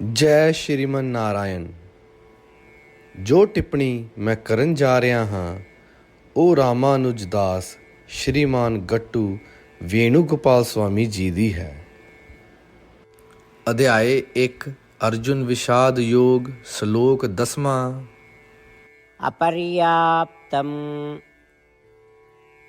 ਜੈ ਸ਼੍ਰੀਮਨ ਨਾਰਾਇਣ, ਜੋ ਟਿੱਪਣੀ ਮੈਂ ਕਰਨ ਜਾ ਰਿਹਾ ਹਾਂ ਉਹ ਰਾਮਾਨੁਜ ਦਾਸ, ਸ਼੍ਰੀਮਾਨ ਗੱਟੂ ਵੇਣੂ ਗੋਪਾਲ ਸਵਾਮੀ ਜੀ ਦੀ ਹੈ। ਅਧਿਆਏ 1 ਅਰਜੁਨ ਵਿਸ਼ਾਦ ਯੋਗ, ਸ਼ਲੋਕ 10ਵਾਂ ਅਪਰਿਆਪਤਮ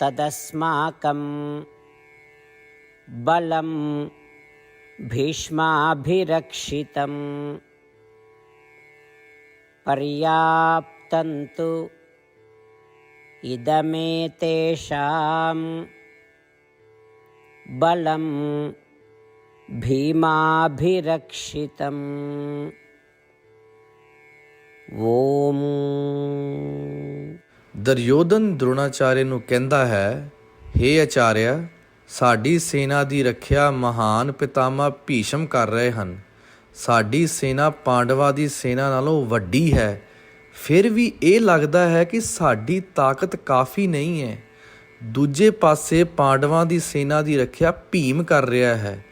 ਤਦਸਮਾਕੰ ਬਲੰ भीष्माभिरक्षितं पर्याप्तं तु इदमेतेषां बलं भीमाभिरक्षितम् ॐ ਦਰਯੋਧਨ ਦ੍ਰੋਣਾਚਾਰਿਆ ਨੂੰ ਕਹਿੰਦਾ ਹੈ हे ਆਚਾਰਿਆ ਸਾਡੀ ਸੈਨਾ ਦੀ ਰੱਖਿਆ ਮਹਾਨ ਪਿਤਾਮਾ ਭੀਸ਼ਮ ਕਰ ਰਹੇ ਹਨ। ਸਾਡੀ ਸੈਨਾ ਪਾਂਡਵਾਂ ਦੀ ਸੈਨਾ ਨਾਲੋਂ ਵੱਡੀ ਹੈ। ਫਿਰ ਵੀ ਇਹ ਲੱਗਦਾ ਹੈ ਕਿ ਸਾਡੀ ਤਾਕਤ ਕਾਫੀ ਨਹੀਂ ਹੈ। ਦੂਜੇ ਪਾਸੇ ਪਾਂਡਵਾਂ ਦੀ ਸੈਨਾ ਦੀ ਰੱਖਿਆ ਭੀਮ ਕਰ ਰਿਹਾ ਹੈ।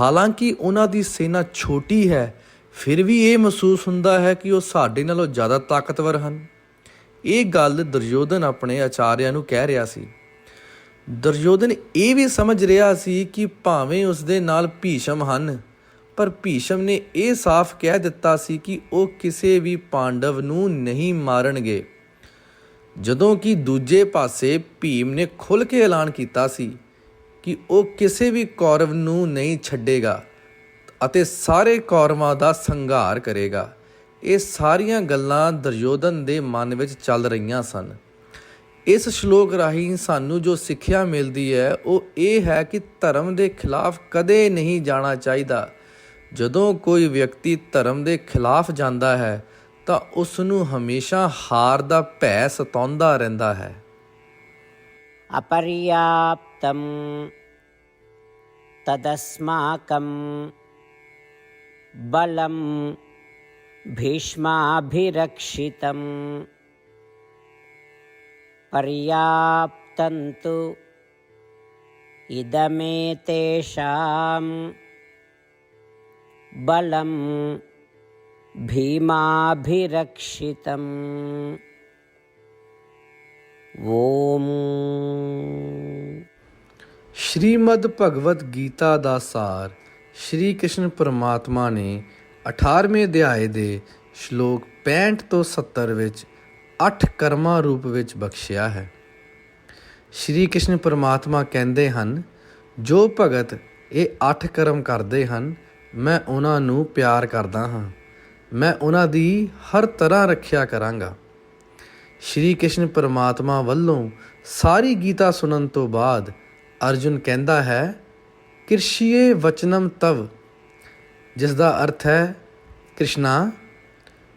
ਹਾਲਾਂਕਿ ਉਹਨਾਂ ਦੀ ਸੈਨਾ ਛੋਟੀ ਹੈ, ਫਿਰ ਵੀ ਇਹ ਮਹਿਸੂਸ ਹੁੰਦਾ ਹੈ ਕਿ ਉਹ ਸਾਡੇ ਨਾਲੋਂ ਜ਼ਿਆਦਾ ਤਾਕਤਵਰ ਹਨ। ਇਹ ਗੱਲ ਦੁਰਯੋਧਨ ਆਪਣੇ ਆਚਾਰਿਆਂ ਨੂੰ ਕਹਿ ਰਿਹਾ ਸੀ। ਦੁਰਯੋਧਨ ਇਹ ਵੀ ਸਮਝ ਰਿਹਾ ਸੀ ਕਿ ਭਾਵੇਂ ਉਸ ਦੇ ਨਾਲ ਭੀਸ਼ਮ ਹਨ, ਪਰ ਭੀਸ਼ਮ ਨੇ ਇਹ ਸਾਫ਼ ਕਹਿ ਦਿੱਤਾ ਸੀ ਕਿ ਉਹ ਕਿਸੇ ਵੀ ਪਾਂਡਵ ਨੂੰ ਨਹੀਂ ਮਾਰਨਗੇ। ਜਦੋਂ ਕਿ ਦੂਜੇ ਪਾਸੇ ਭੀਮ ਨੇ ਖੁੱਲ੍ਹ ਕੇ ਐਲਾਨ ਕੀਤਾ ਸੀ ਕਿ ਉਹ ਕਿਸੇ ਵੀ ਕੌਰਵ ਨੂੰ ਨਹੀਂ ਛੱਡੇਗਾ ਅਤੇ ਸਾਰੇ ਕੌਰਵਾਂ ਦਾ ਸੰਘਾਰ ਕਰੇਗਾ। ਇਹ ਸਾਰੀਆਂ ਗੱਲਾਂ ਦੁਰਯੋਧਨ ਦੇ ਮਨ ਵਿੱਚ ਚੱਲ ਰਹੀਆਂ ਸਨ। ਇਸ ਸ਼ਲੋਕ ਰਾਹੀਂ ਸਾਨੂੰ ਜੋ ਸਿੱਖਿਆ ਮਿਲਦੀ ਹੈ ਉਹ ਇਹ ਹੈ ਕਿ ਧਰਮ ਦੇ ਖਿਲਾਫ ਕਦੇ ਨਹੀਂ ਜਾਣਾ ਚਾਹੀਦਾ ਜਦੋਂ ਕੋਈ ਵਿਅਕਤੀ ਧਰਮ ਦੇ ਖਿਲਾਫ ਜਾਂਦਾ ਹੈ ਤਾਂ ਉਸ ਨੂੰ ਹਮੇਸ਼ਾ ਹਾਰ ਦਾ ਭੈ ਸਤਾਉਂਦਾ ਰਹਿੰਦਾ ਹੈ अपर्याप्तं तदस्माकं बलं भीष्माभिरक्षितं पर्याप्तं तु इदमेतेषां बलं भीमाभिरक्षितम् ॐ ਸ਼੍ਰੀਮਦ ਭਗਵਦ ਗੀਤਾ ਦਾ ਸਾਰ ਸ਼੍ਰੀ ਕ੍ਰਿਸ਼ਨ ਪਰਮਾਤਮਾ ਨੇ 18ਵੇਂ ਅਧਿਆਏ ਦੇ ਸ਼ਲੋਕ 65 ਤੋਂ 70 ਵਿੱਚ ਅੱਠ ਕਰਮਾਂ ਰੂਪ ਵਿੱਚ ਬਖਸ਼ਿਆ ਹੈ। ਸ਼੍ਰੀ ਕ੍ਰਿਸ਼ਨ ਪਰਮਾਤਮਾ ਕਹਿੰਦੇ ਹਨ, ਜੋ ਭਗਤ ਇਹ ਅੱਠ ਕਰਮ ਕਰਦੇ ਹਨ, ਮੈਂ ਉਹਨਾਂ ਨੂੰ ਪਿਆਰ ਕਰਦਾ ਹਾਂ। ਮੈਂ ਉਹਨਾਂ ਦੀ ਹਰ ਤਰ੍ਹਾਂ ਰੱਖਿਆ ਕਰਾਂਗਾ। ਸ਼੍ਰੀ ਕ੍ਰਿਸ਼ਨ ਪਰਮਾਤਮਾ ਵੱਲੋਂ ਸਾਰੀ ਗੀਤਾ ਸੁਣਨ ਤੋਂ ਬਾਅਦ ਅਰਜੁਨ ਕਹਿੰਦਾ ਹੈ, ਕਿਰਸ਼ੀਏ ਵਚਨਮ ਤਵ ਜਿਸ ਦਾ ਅਰਥ ਹੈ, ਕ੍ਰਿਸ਼ਨਾ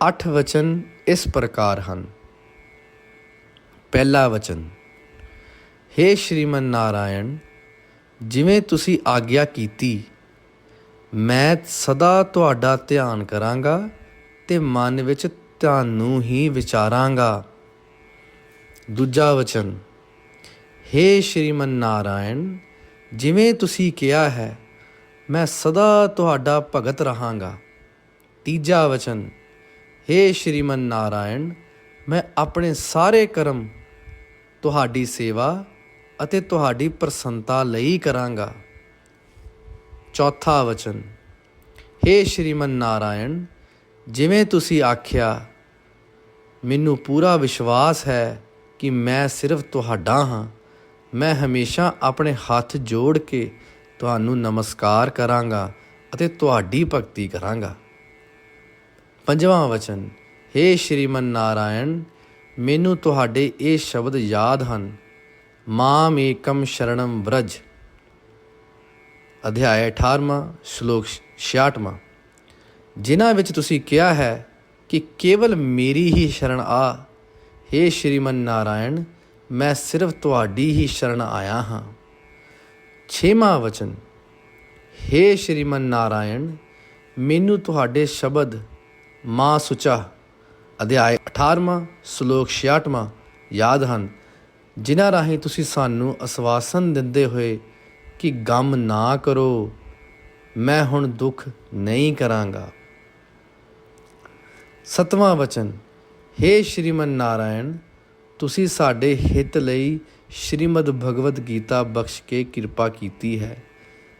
ਅੱਠ ਵਚਨ ਇਸ ਪ੍ਰਕਾਰ ਹਨ। ਪਹਿਲਾ ਵਚਨ हे ਸ਼੍ਰੀਮਨ ਨਾਰਾਇਣ, ਜਿਵੇਂ ਤੁਸੀਂ ਆਗਿਆ ਕੀਤੀ, ਮੈਂ ਸਦਾ ਤੁਹਾਡਾ ਧਿਆਨ ਕਰਾਂਗਾ ਤੇ ਮਨ ਵਿੱਚ ਤੁਹਾਨੂੰ ਹੀ ਵਿਚਾਰਾਂਗਾ। ਦੂਜਾ ਵਚਨ हे ਸ਼੍ਰੀਮਨ ਨਾਰਾਇਣ, ਜਿਵੇਂ ਤੁਸੀਂ ਕਿਹਾ ਹੈ, ਮੈਂ ਸਦਾ ਤੁਹਾਡਾ ਭਗਤ ਰਹਾਂਗਾ। ਤੀਜਾ ਵਚਨ हे ਸ਼੍ਰੀਮਨ ਨਾਰਾਇਣ, ਮੈਂ ਆਪਣੇ ਸਾਰੇ ਕਰਮ ਤੁਹਾਡੀ ਸੇਵਾ ਅਤੇ ਤੁਹਾਡੀ ਪ੍ਰਸੰਨਤਾ ਲਈ ਕਰਾਂਗਾ। ਚੌਥਾ ਵਚਨ हे ਸ਼੍ਰੀਮਨ ਨਾਰਾਇਣ, ਜਿਵੇਂ ਤੁਸੀਂ ਆਖਿਆ, ਮੈਨੂੰ ਪੂਰਾ ਵਿਸ਼ਵਾਸ ਹੈ ਕਿ ਮੈਂ ਸਿਰਫ ਤੁਹਾਡਾ ਹਾਂ। ਮੈਂ ਹਮੇਸ਼ਾ ਆਪਣੇ ਹੱਥ ਜੋੜ ਕੇ ਤੁਹਾਨੂੰ ਨਮਸਕਾਰ ਕਰਾਂਗਾ ਅਤੇ ਤੁਹਾਡੀ ਭਗਤੀ ਕਰਾਂਗਾ। ਪੰਜਵਾਂ ਵਚਨ हे ਸ਼੍ਰੀਮਨ ਨਾਰਾਇਣ ਮੈਨੂੰ ਤੁਹਾਡੇ ਇਹ ਸ਼ਬਦ ਯਾਦ ਹਨ ਮਾਮ ਏਕਮ ਸ਼ਰਣਮ ਵ੍ਰਜ ਅਧਿਆਇ 18ਵਾਂ ਸ਼ਲੋਕ 66ਵਾਂ ਜਿਨ੍ਹਾਂ ਵਿੱਚ ਤੁਸੀਂ ਕਿਹਾ ਹੈ ਕਿ ਕੇਵਲ ਮੇਰੀ ਹੀ ਸ਼ਰਨ ਆ हे ਸ਼੍ਰੀਮਨ ਨਾਰਾਇਣ ਮੈਂ ਸਿਰਫ ਤੁਹਾਡੀ ਹੀ ਸ਼ਰਨ ਆਇਆ ਹਾਂ ਛੇਵਾਂ ਵਚਨ हे ਸ਼੍ਰੀਮਨ ਨਾਰਾਇਣ ਮੈਨੂੰ ਤੁਹਾਡੇ ਸ਼ਬਦ ਮਾਂ ਸੁਚਾ, ਅਧਿਆਇ 18ਵਾਂ ਸ਼ਲੋਕ 66ਵਾਂ ਯਾਦ ਹਨ, ਜਿਨ੍ਹਾਂ ਰਾਹੀਂ ਤੁਸੀਂ ਸਾਨੂੰ ਅਸਵਾਸਨ ਦਿੰਦੇ ਹੋਏ ਕਿ ਗਮ ਨਾ ਕਰੋ, ਮੈਂ ਹੁਣ ਦੁੱਖ ਨਹੀਂ ਕਰਾਂਗਾ। ਸਤਵਾਂ ਵਚਨ हे ਸ਼੍ਰੀਮਨ ਨਾਰਾਇਣ, ਤੁਸੀਂ ਸਾਡੇ ਹਿੱਤ ਲਈ ਸ਼੍ਰੀਮਦ ਭਗਵਦ ਗੀਤਾ ਬਖਸ਼ ਕੇ ਕਿਰਪਾ ਕੀਤੀ ਹੈ।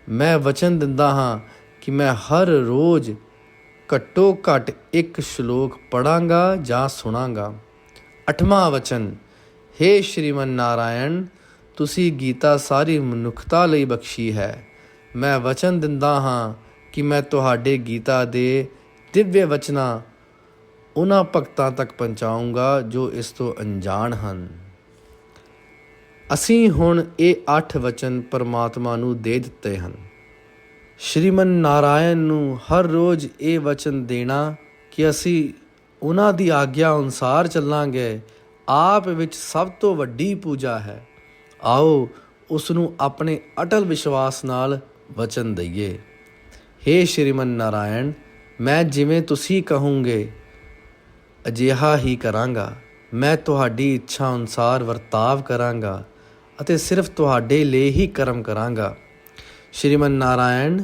ਮੈਂ ਵਚਨ ਦਿੰਦਾ ਹਾਂ ਕਿ ਮੈਂ ਹਰ ਰੋਜ਼ ਘੱਟੋ ਘੱਟ ਇੱਕ ਸ਼ਲੋਕ ਪੜਾਂਗਾ ਜਾਂ ਸੁਣਾਂਗਾ। ਅਠਵਾਂ ਵਚਨ हे ਸ਼੍ਰੀਮਨ ਨਾਰਾਇਣ, ਤੁਸੀਂ ਗੀਤਾ ਸਾਰੀ ਮਨੁੱਖਤਾ ਲਈ ਬਖਸ਼ੀ ਹੈ। ਮੈਂ ਵਚਨ ਦਿੰਦਾ ਹਾਂ ਕਿ ਮੈਂ ਤੁਹਾਡੇ ਗੀਤਾ ਦੇ ਦਿਵਯ ਵਚਨਾਂ ਉਹਨਾਂ ਭਗਤਾਂ ਤੱਕ ਪਹੁੰਚਾਊਂਗਾ ਜੋ ਇਸ ਤੋਂ ਅਣਜਾਣ ਹਨ। ਅਸੀਂ ਹੁਣ ਇਹ ਅੱਠ ਵਚਨ ਪਰਮਾਤਮਾ ਨੂੰ ਦੇ ਦਿੱਤੇ ਹਨ। ਸ਼੍ਰੀਮਨ ਨਾਰਾਇਣ ਨੂੰ ਹਰ ਰੋਜ਼ ਇਹ ਵਚਨ ਦੇਣਾ ਕਿ ਅਸੀਂ ਉਹਨਾਂ ਦੀ ਆਗਿਆ ਅਨੁਸਾਰ ਚੱਲਾਂਗੇ। ਆਪ ਵਿੱਚ ਸਭ ਤੋਂ ਵੱਡੀ ਪੂਜਾ ਹੈ। ਆਓ ਉਸ ਨੂੰ ਆਪਣੇ ਅਟਲ ਵਿਸ਼ਵਾਸ ਨਾਲ ਵਚਨ ਦਈਏ। हे ਸ਼੍ਰੀਮਨ ਨਾਰਾਇਣ, ਮੈਂ ਜਿਵੇਂ ਤੁਸੀਂ ਕਹੋਗੇ, ਅਜਿਹਾ ਹੀ ਕਰਾਂਗਾ। ਮੈਂ ਤੁਹਾਡੀ ਇੱਛਾ ਅਨੁਸਾਰ ਵਰਤਾਵ ਕਰਾਂਗਾ ਅਤੇ ਸਿਰਫ ਤੁਹਾਡੇ ਲਈ ਹੀ ਕਰਮ ਕਰਾਂਗਾ। ਸ਼੍ਰੀਮਨ ਨਾਰਾਇਣ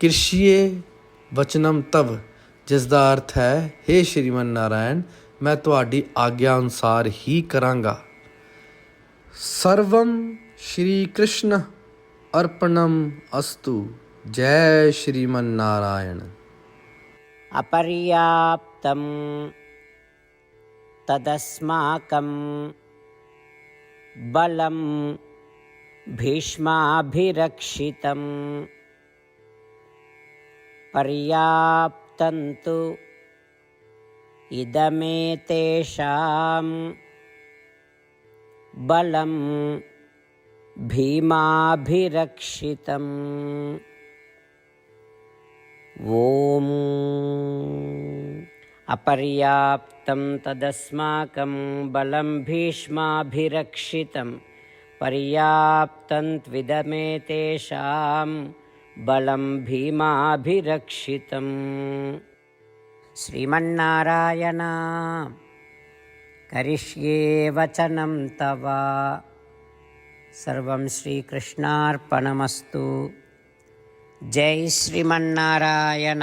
ਕਿਰਸ਼ੀਏ ਵਚਨਮ ਤਵ ਜਿਸ ਦਾ ਅਰਥ ਹੈ हे ਸ਼੍ਰੀਮਨ ਨਾਰਾਇਣ ਮੈਂ ਤੁਹਾਡੀ ਆਗਿਆ ਅਨੁਸਾਰ ਹੀ ਕਰਾਂਗਾ। ਸਰਵਮ ਸ਼੍ਰੀ ਕ੍ਰਿਸ਼ਨ ਅਰਪਣਮ ਅਸਤੂ। ਜੈ ਸ਼੍ਰੀਮਨ ਨਾਰਾਇਣ ਅਪਰਿਆਪਤਮ ਤਦਸਮਾਕੰ ਬਲੰ भीष्माभिरक्षितम्। पर्याप्तं तु इदमेतेषां बलं भीमाभिरक्षितम्। ॐ अपर्याप्तं तदस्माकं बलं भीष्माभिरक्षितं पर्याप्तं त्विदमेतेषां बलं भीमाभिरक्षितम्। श्रीमन्नारायण करिष्ये वचनं तव। सर्वं श्रीकृष्णार्पणमस्तु। जय श्रीमन्नारायण